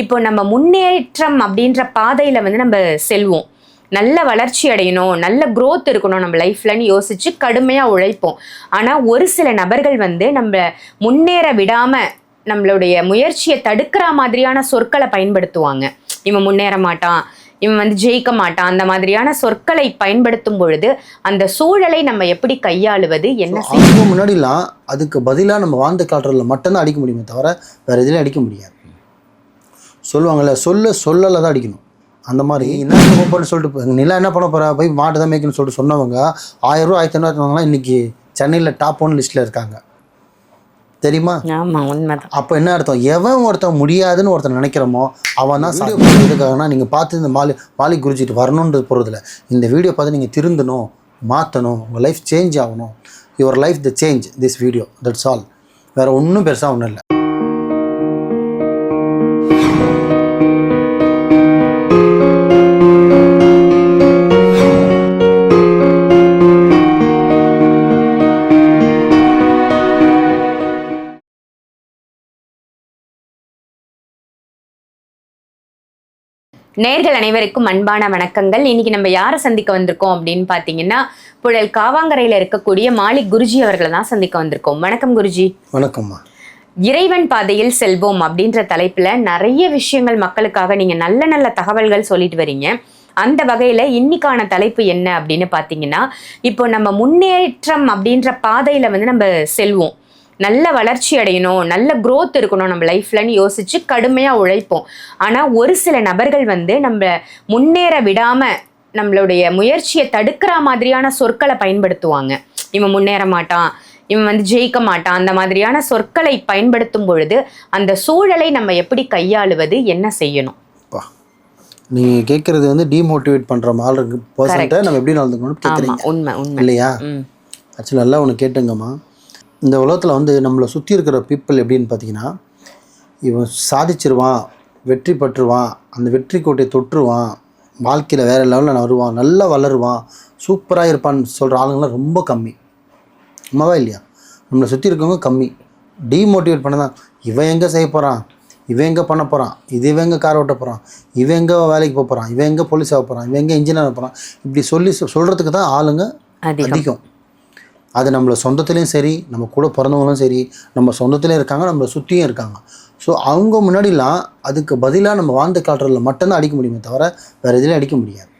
இப்போ நம்ம முன்னேற்றம் அப்படின்ற பாதையில வந்து நம்ம செல்வோம். நல்ல வளர்ச்சி அடையணும் நல்ல growth இருக்கணும் நம்ம லைஃப்லன்னு யோசிச்சு கடுமையா உழைப்போம். ஆனா ஒரு சில நபர்கள் வந்து நம்ம முன்னேற விடாம நம்மளுடைய முயற்சியை தடுக்கிற மாதிரியான சொற்களை பயன்படுத்துவாங்க. இவன் முன்னேற மாட்டான் இவன் வந்து ஜெயிக்க மாட்டான் அந்த மாதிரியான சொற்களை பயன்படுத்தும் பொழுது அந்த சூழலை நம்ம எப்படி கையாளுவது என்ன செய்ய அவங்க முன்னாடிலாம் அதுக்கு பதிலாக நம்ம வாழ்ந்து காட்டுறதுல மட்டும்தான் அடிக்க முடியுமே தவிர வேற எதுலையும் அடிக்க முடியாது. சொல்லுவாங்கல்ல சொல்ல சொல்லல தான் அடிக்கணும். அந்த மாதிரி. என்ன பண்ண போறேன்னு சொல்லிட்டு நிலா என்ன பண்ண போறா? போய் மாட்டு தான் மேய்க்கணும்னு சொல்லிட்டு சொன்னவங்க ஆயிரம் ரூபா ஆயிரத்தி ஐநூறுலாம் இன்னைக்கு சென்னையில் டாப் ஒன் லிஸ்ட்டில் இருக்காங்க. தெரியுமா? ஆமா உண்மைதான். அப்போ என்ன அர்த்தம்? எவன் ஒருத்தன் முடியாதுன்னு ஒருத்தன் நினைக்கிறோமோ அவன் தான் வீடியோ எதுக்காகனா நீங்கள் பார்த்து இந்த மாலி மாலிக் குருஜிட்டு வரணுன்றது போகிறதில்ல இந்த வீடியோ பார்த்து நீங்கள் திருந்தணும் மாற்றணும் உங்கள் லைஃப் சேஞ்ச் ஆகணும். Your life the change this video that's all வேறு ஒன்றும் பெருசாக ஒன்றும் இல்லை. நேர்கள் அனைவருக்கும் அன்பான வணக்கங்கள். இன்னைக்கு நம்ம யாரை சந்திக்க வந்திருக்கோம் அப்படின்னு பார்த்தீங்கன்னா புழல் காவாங்கரையில் இருக்கக்கூடிய மாலிக் குருஜி அவர்களை தான் சந்திக்க வந்திருக்கோம். வணக்கம் குருஜி. வணக்கம்மா. இறைவன் பாதையில் செல்வோம் அப்படின்ற தலைப்புல நிறைய விஷயங்கள் மக்களுக்காக நீங்க நல்ல நல்ல தகவல்கள் சொல்லிட்டு வரீங்க. அந்த வகையில இன்னைக்கான தலைப்பு என்ன அப்படின்னு பார்த்தீங்கன்னா இப்போ நம்ம முன்னேற்றம் அப்படின்ற பாதையில வந்து நம்ம செல்வோம். நல்ல வளர்ச்சி அடையணும் நல்ல growth இருக்கணும் நம்ம லைஃப்லன்னு யோசிச்சு கடுமையா உழைப்போம். ஆனா ஒரு சில நபர்கள் வந்து நம்ம முன்னேற விடாம நம்மளுடைய முயற்சியை தடுக்கிற மாதிரியான சொற்களை பயன்படுத்துவாங்க. இவன் முன்னேற மாட்டான் இவன் வந்து ஜெயிக்க மாட்டான் அந்த மாதிரியான சொற்களை பயன்படுத்தும் பொழுது அந்த சூழலை நம்ம எப்படி கையாளுவது என்ன செய்யணும்? நீங்கள் கேட்குறது வந்து டிமோட்டிவேட் பண்ணுற மாதிரி பர்சன்ட்டை நம்ம எப்படி நடந்துக்கணும்னு கேட்குறீங்க. உண்மை உண்மை. இல்லையா? ஆக்சுவலாக நல்லா ஒன்று கேட்டுங்கம்மா. இந்த உலகத்தில் வந்து நம்மளை சுற்றி இருக்கிற பீப்புள் எப்படின்னு பார்த்தீங்கன்னா இவன் சாதிச்சிருவான் வெற்றி பெற்றுவான் அந்த வெற்றி கோட்டையை தொற்றுவான் வாழ்க்கையில் வேறு லெவலில் வருவான் நல்லா வளருவான் சூப்பராக இருப்பான்னு சொல்கிற ஆளுங்களாம் ரொம்ப கம்மி. உண்மைவா இல்லையா? நம்மளை சுற்றி இருக்கவங்க கம்மி. டீமோட்டிவேட் பண்ண தான் இவன் எங்கே செய்ய போகிறான் இவன் எங்கே பண்ண போகிறான் இது இவன் எங்கே கார் ஓட்ட போகிறான் இவன் எங்கே வேலைக்கு போக போகிறான் இவன் எங்கே போலீஸ் ஆக போகிறான் இவன் எங்கே இன்ஜினியர் போகிறான் இப்படி சொல்லி சொல்கிறதுக்கு தான் ஆளுங்க அதிகம். அது நம்மளை சொந்தத்துலேயும் சரி நம்ம கூட பிறந்தவங்களும் சரி நம்ம சொந்தத்துலேயும் இருக்காங்க நம்மளை சுற்றியும் இருக்காங்க. ஸோ அவங்க முன்னாடிலாம் அதுக்கு பதிலாக நம்ம வாழ்ந்த காட்டுறதுல மட்டும்தான் அடிக்க முடியுமே தவிர வேறு எதுலையும் அடிக்க முடியாது.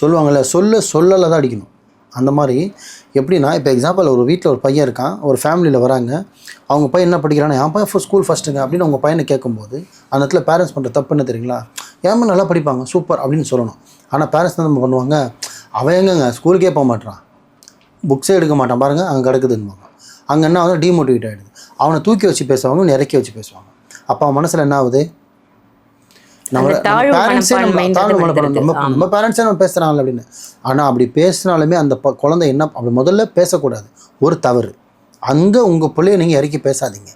சொல்லுவாங்கள்ல சொல்ல சொல்லல தான் அடிக்கணும். அந்த மாதிரி எப்படின்னா இப்போ எக்ஸாம்பிள் ஒரு வீட்டில் ஒரு பையன் இருக்கான் ஒரு ஃபேமிலியில் வராங்க. அவங்க பையன் என்ன படிக்கிறான்னா என் பையன் ஸ்கூல் ஃபஸ்ட்டுங்க அப்படின்னு அவங்க பையனை கேட்கும்போது அந்த இடத்துல பேரண்ட்ஸ் பண்ணுற தப்பு என்ன தெரியுங்களா? ஏன் நல்லா படிப்பாங்க? சூப்பர் அப்படின்னு சொல்லணும். ஆனால் பேரண்ட்ஸ் என்ன பண்ணுவாங்க? அவன் எங்கங்க? ஸ்கூலுக்கே போக மாட்டான் புக்ஸே எடுக்க மாட்டான். பாருங்கள் அங்கே கிடக்குதுன்னுவாங்க. அங்கே என்ன ஆகுது? டிமோட்டிவேட் ஆகிடுது அவனை தூக்கி வச்சு பேசுவாங்க இறக்கி வச்சு பேசுவாங்க. அப்போ அவன் மனசில் என்ன ஆகுது? நம்ம பேரண்ட்ஸே நம்ம தாழ்வு. நம்ம நம்ம பேரண்ட்ஸே நம்ம பேசுகிறாங்க அப்படின்னு. ஆனால் அப்படி பேசினாலுமே அந்த குழந்தை என்ன அப்படி முதல்ல பேசக்கூடாது. ஒரு தவறு. அங்கே உங்கள் பிள்ளைய நீங்கள் இறக்கி பேசாதீங்க.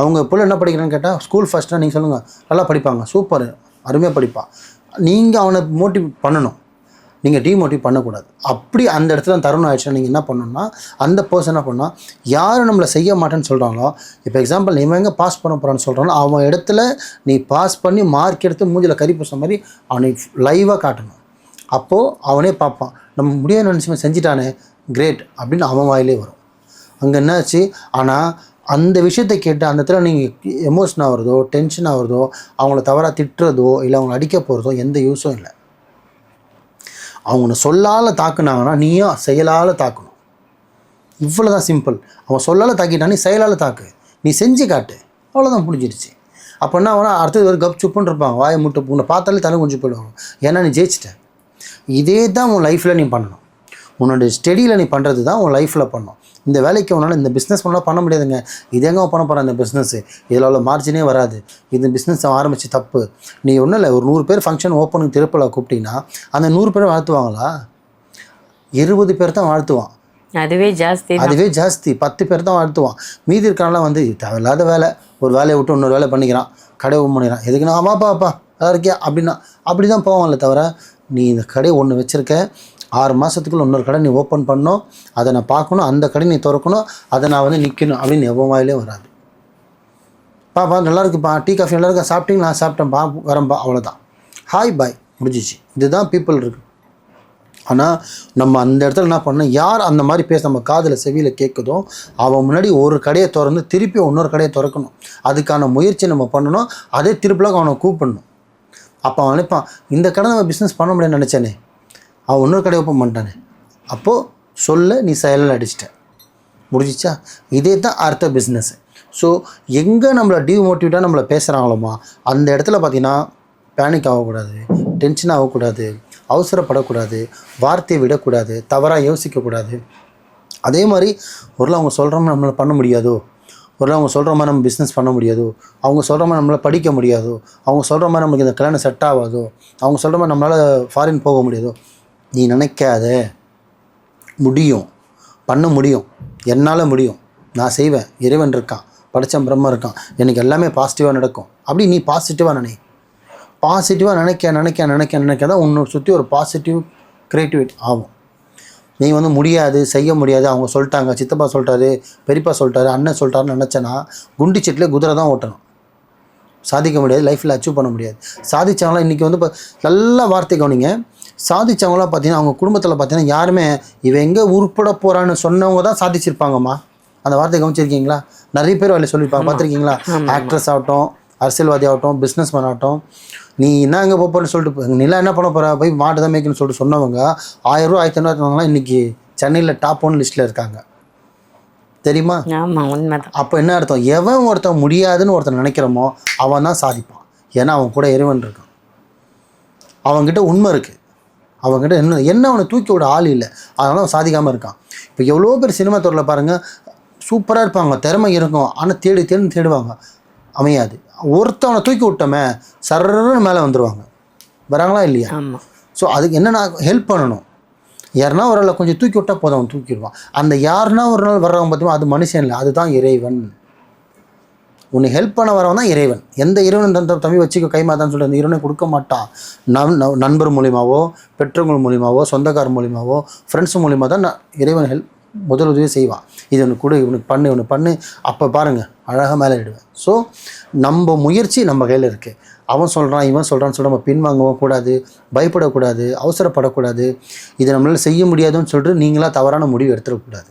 அவங்க பிள்ளை என்ன படிக்கிறான்னு கேட்டால் ஸ்கூல் ஃபஸ்ட்டாக நீங்கள் சொல்லுங்கள் நல்லா படிப்பாங்க. சூப்பர் அருமையாக படிப்பான் நீங்கள் அவனை மோட்டிவ் பண்ணணும். நீங்கள் டிமோட்டிவ் பண்ணக்கூடாது. அப்படி அந்த இடத்துல தருணம் ஆயிடுச்சுன்னா நீங்கள் என்ன பண்ணணும்னா அந்த பர்சன் என்ன பண்ணால் யார் நம்மளை செய்ய மாட்டேன்னு சொல்கிறாங்களோ இப்போ எக்ஸாம்பிள் நீ எங்கே பாஸ் பண்ண போகிறான்னு சொல்கிறானோ அவன் இடத்துல நீ பாஸ் பண்ணி மார்க் எடுத்து மூஞ்சில் கறி பூச மாதிரி அவனை லைவாக காட்டணும். அப்போது அவனே பார்ப்பான் நம்ம முடியாத நினச்சி செஞ்சிட்டானே கிரேட் அப்படின்னு அவன் வாயிலே வரும். அங்கே என்னாச்சு? ஆனால் அந்த விஷயத்தை கேட்டு அந்த இடத்துல நீங்கள் எமோஷன் ஆகிறதோ டென்ஷன் ஆகிறதோ அவங்கள தவறாக திட்டுறதோ இல்லை அவங்கள அடிக்க போகிறதோ எந்த யூஸும் இல்லை. அவங்க சொல்லால் தாக்குனாங்கன்னா நீயும் செயலால் தாக்கணும். இவ்வளோ தான் சிம்பிள் அவன் சொல்லால் தாக்கிட்டா நீ செயலால் தாக்கு. நீ செஞ்சு காட்டு. அவ்வளோதான் முடிஞ்சிடுச்சு அப்போ என்ன ஆகுனா அடுத்தது ஒரு கப் சுப்புன்னு இருப்பாங்க வாயை முட்டை உன்னை பார்த்தாலே தலை கொஞ்சம் போயிடுவாங்க. ஏன்னா நீ ஜெயிச்சிட்ட. இதே தான் உன் லைஃப்பில் நீ பண்ணணும். உன்னோட ஸ்டடியில் நீ பண்ணுறது தான் உன் லைஃப்பில் பண்ணணும். இந்த வேலைக்கு உன்னால் இந்த பிஸ்னஸ் பண்ணால் பண்ண முடியாதுங்க. இது எங்கே பண்ண போகிற இந்த பிஸ்னஸ்ஸு இதில் உள்ள மார்ஜினே வராது. இந்த பிஸ்னஸ் ஆரம்பித்து தப்பு. நீ ஒன்றும் இல்லை ஒரு நூறு பேர் ஃபங்க்ஷன் ஓப்பனுக்கு திருப்பல கூப்பிட்டீங்கன்னா அந்த நூறு பேர் வாழ்த்துவாங்களா? இருபது பேர் தான் வாழ்த்துவான். அதுவே ஜாஸ்தி. அதுவே ஜாஸ்தி. பத்து பேர் தான் வாழ்த்துவான். மீதி இருக்கானலாம் வந்து தேவையில்லாத வேலை. ஒரு வேலையை விட்டு இன்னொரு வேலை பண்ணிக்கிறான். கடை ஓப்பன் பண்ணிக்கிறான். எதுக்குன்னா ஆமாப்பா அப்பா நல்லா இருக்கியா? அப்படின்னா அப்படி தான் போவான்ல தவிர நீ இந்த கடை ஒன்று வச்சுருக்க ஆறு மாதத்துக்குள்ள இன்னொரு கடை நீ ஓப்பன் பண்ணணும். அதை நான் பார்க்கணும் அந்த கடை நீ திறக்கணும் அதை நான் வந்து நிற்கணும் அப்படின்னு எவ்வளோ வாயிலே வராது. பாப்பா நல்லா இருக்குப்பா டீ காஃபி நல்லா இருக்கா? சாப்பிட்டேன் சாப்பிட்டேன்ப்பா வரேன்ப்பா அவ்வளோதான் ஹாய் பாய் முடிஞ்சிச்சு. இதுதான் பீப்புள் இருக்கு. ஆனால் நம்ம அந்த இடத்துல என்ன பண்ணணும்? யார் அந்த மாதிரி பேச நம்ம காதில் செவியில் கேட்குதோ அவன் முன்னாடி ஒரு கடையை திறந்து திருப்பி இன்னொரு கடையை திறக்கணும். அதுக்கான முயற்சி நம்ம பண்ணணும். அதே திருப்பிலாம் அவனை கூப்பிடணும். அப்போ அவன் நினைப்பான் இந்த கடை நம்ம பிஸ்னஸ் பண்ண முடியும்னு நினச்சேனே. அவன் இன்னொரு கடை ஓப்பன் பண்ணிட்டானே அப்போது சொல்ல நீ செயலில் அடிச்சிட்ட. முடிஞ்சிச்சா? இதே தான் அர்த்த பிஸ்னஸ்ஸு ஸோ எங்கே நம்மளை டிமோட்டிவேட்டாக நம்மளை பேசுகிறாங்களோமா அந்த இடத்துல பார்த்தீங்கன்னா பேனிக் ஆகக்கூடாது டென்ஷன் ஆகக்கூடாது அவசரப்படக்கூடாது வார்த்தையை விடக்கூடாது தவறாக யோசிக்கக்கூடாது. அதே மாதிரி ஒரு அவங்க சொல்கிற மாதிரி நம்மளை பண்ண முடியாதோ ஒரு அவங்க சொல்கிற மாதிரி நம்ம பிஸ்னஸ் பண்ண முடியாதோ அவங்க சொல்கிற மாதிரி நம்மளால் படிக்க முடியாதோ அவங்க சொல்கிற மாதிரி நம்மளுக்கு இந்த கல்யாணம் செட் ஆகாதோ அவங்க சொல்கிற மாதிரி நம்மளால் ஃபாரின் போக முடியாதோ நீ நினைக்காத. முடியும். பண்ண முடியும். என்னால் முடியும். நான் செய்வேன். இறைவன் இருக்கான். படித்த பிரம்ம இருக்கான். எனக்கு எல்லாமே பாசிட்டிவாக நடக்கும். அப்படி நீ பாசிட்டிவாக நினை. பாசிட்டிவாக நினைக்க நினைக்க நினைக்க நினைக்க தான் உன்னை சுற்றி ஒரு பாசிட்டிவ் க்ரியேட்டிவிட்டி ஆகும். நீ வந்து முடியாது செய்ய முடியாது. அவங்க சொல்லிட்டாங்க. சித்தப்பா சொல்லிட்டாரு பெரியப்பா சொல்லிட்டாரு அண்ணன் சொல்லிட்டாருன்னு நினச்சேன்னா குண்டு சீட்டில் குதிரை தான் ஓட்டணும். சாதிக்க முடியாது. லைஃப்பில் அச்சீவ் பண்ண முடியாது. சாதிச்சவங்களாம் இன்றைக்கி வந்து இப்போ நல்ல வார்த்தை கவனிங்க. சாதிச்சவங்களாம் பார்த்தீங்கன்னா அவங்க குடும்பத்தில் பார்த்தீங்கன்னா யாருமே இவன் எங்கே உருப்பட போகிறான்னு சொன்னவங்க தான் சாதிச்சிருப்பாங்கம்மா. அந்த வார்த்தை கவனிச்சிருக்கீங்களா? நிறைய பேர் வேலை சொல்லியிருப்பாங்க. பார்த்துருக்கீங்களா? ஆக்ட்ரஸ் ஆகட்டும் அரசியல்வாதி ஆகட்டும் பிஸ்னஸ் மேன் ஆகட்டும் நீ என்ன எங்கே போகிறன்னு சொல்லிட்டு நிலா என்ன பண்ண போகிற போய் மாட்டு தான் மேய்க்கணும்னு சொல்லிட்டு சொன்னவங்க ஆயிரம் ரூபா ஆயிரத்தி ஐநூறுவாங்கலாம் இன்றைக்கி சென்னையில் டாப் ஒன் லிஸ்ட்டில் இருக்காங்க. தெரியுமா? அப்போ என்ன அர்த்தம்? எவன் ஒருத்தன் முடியாதுன்னு ஒருத்தன் நினைக்கிறோமோ அவன் தான் சாதிப்பான். ஏன்னா அவன் கூட இறைவன் இருக்கான். அவன்கிட்ட உண்மை இருக்குது அவன்கிட்ட என்ன என்ன அவனை தூக்கி விட ஆள் இல்லை. அதனால அவன் சாதிக்காமல் இருக்கான். இப்போ எவ்வளோ பேர் சினிமா துறையில் பாருங்கள் சூப்பராக இருப்பாங்க திறமை இருக்கும் ஆனால் தேடி தேடி தேடுவாங்க. அமையாது. ஒருத்தவனை தூக்கி விட்டோமே சர்றன்னு மேலே வந்துடுவாங்க வராங்களா இல்லையா? ஸோ அதுக்கு என்னென்ன ஹெல்ப் பண்ணணும். யாருன்னா ஒரு ஆளை கொஞ்சம் தூக்கி விட்டா போதும் அவன் தூக்கிடுவான். அந்த யாருன்னா ஒரு நாள் வர்றவன் பார்த்தீங்கன்னா அது மனுஷன் இல்லை அதுதான் இறைவன். உன்னை ஹெல்ப் பண்ண வரவன் தான் இறைவன். எந்த இறைவன் தந்த தம்பி வச்சுக்க கைமாதான்னு சொல்லிட்டு அந்த இறைவனை கொடுக்க மாட்டான். நம் ந- நண்பர் மூலியமாவோ பெற்றோர்கள் மூலியமாவோ சொந்தக்காரர் மூலியமாவோ ஃப்ரெண்ட்ஸ் மூலியமாக தான் நான் இறைவன் ஹெல்ப் முதல் உதவி செய்வான். இது இவனுக்கு கொடு இவனுக்கு பண்ணு இவனுக்கு பண்ணு. அப்போ பாருங்கள் அழகாக மேலே இடுவேன் ஸோ நம்ம முயற்சி நம்ம கையில் இருக்குது அவன் சொல்கிறான் இவன் சொல்கிறான்னு சொல்லி நம்ம பின்வாங்கவும் கூடாது பயப்படக்கூடாது அவசரப்படக்கூடாது. இதை நம்மளால் செய்ய முடியாதுன்னு சொல்லிட்டு நீங்களாக தவறான முடிவு எடுத்துடக்கூடாது.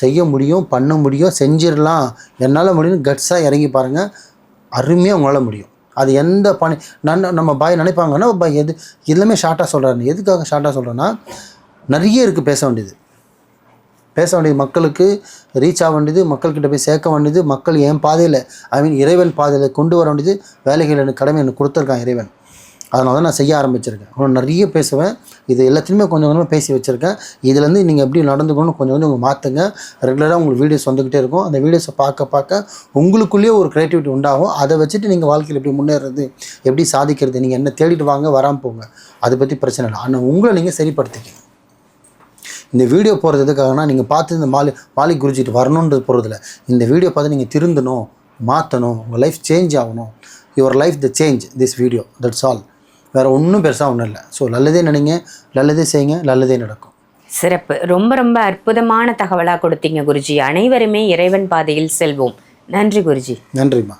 செய்ய முடியும் பண்ண முடியும் செஞ்சிடலாம். என்னால் முடியும்னு கட்ஸாக இறங்கி பாருங்கள் அருமையாக உங்களால் முடியும். அது எந்த பணி நன் நம்ம பாய் நினைப்பாங்கன்னா பாய் எது எல்லாமே ஷார்ட்டாக சொல்கிறாரு எதுக்காக ஷார்ட்டாக சொல்கிறேன்னா நிறைய இருக்குது பேச வேண்டியது. பேச வேண்டியது மக்களுக்கு ரீச் ஆக வேண்டியது மக்கள்கிட்ட போய் சேர்க்க வேண்டியது மக்கள் என் பாதையில் ஐ மீன் இறைவன் பாதையில் கொண்டு வர வேண்டியது வேலைகள் எனக்கு கடமை எனக்கு கொடுத்துருக்கான் இறைவன். அதனால தான் நான் செய்ய ஆரம்பிச்சிருக்கேன். இன்னும் நிறைய பேசுவேன். இது எல்லாத்தையுமே கொஞ்சம் கொஞ்சமாக பேசி வச்சுருக்கேன். இதுலேருந்து நீங்கள் எப்படி நடந்துக்கணும்னு கொஞ்சம் கொஞ்சம் உங்கள் மாற்றுங்க ரெகுலராக உங்களுக்கு வீடியோஸ் வந்துக்கிட்டே இருக்கும். அந்த வீடியோஸை பார்க்க பார்க்க உங்களுக்குள்ளேயே ஒரு க்ரியேட்டிவிட்டி உண்டாகும். அதை வச்சுட்டு நீங்கள் வாழ்க்கையில் எப்படி முன்னேறது எப்படி சாதிக்கிறது நீங்கள் என்ன தேடிட்டு வாங்க வராமல் போங்க. அதை பற்றி பிரச்சனை இல்லை. ஆனால் உங்களை நீங்கள் சரிப்படுத்திக்கணும். இந்த வீடியோ போகிறது எதுக்காகனா நீங்கள் பார்த்து இந்த மாலி மாலிக் குருஜிட்டு வரணுன்றது போகிறதில்ல இந்த வீடியோ பார்த்து நீங்கள் திருந்தணும் மாற்றணும் உங்கள் லைஃப் சேஞ்ச் ஆகணும். Your life the change this video that's all வேறு ஒன்றும் பெருசாக ஒன்றும் இல்லை. ஸோ நல்லதே நினைங்க நல்லதே செய்யுங்க நல்லதே நடக்கும். சிறப்பு. ரொம்ப ரொம்ப அற்புதமான தகவலா கொடுத்தீங்க குருஜி. அனைவருமே இறைவன் பாதையில் செல்வோம். நன்றி குருஜி. நன்றிம்மா.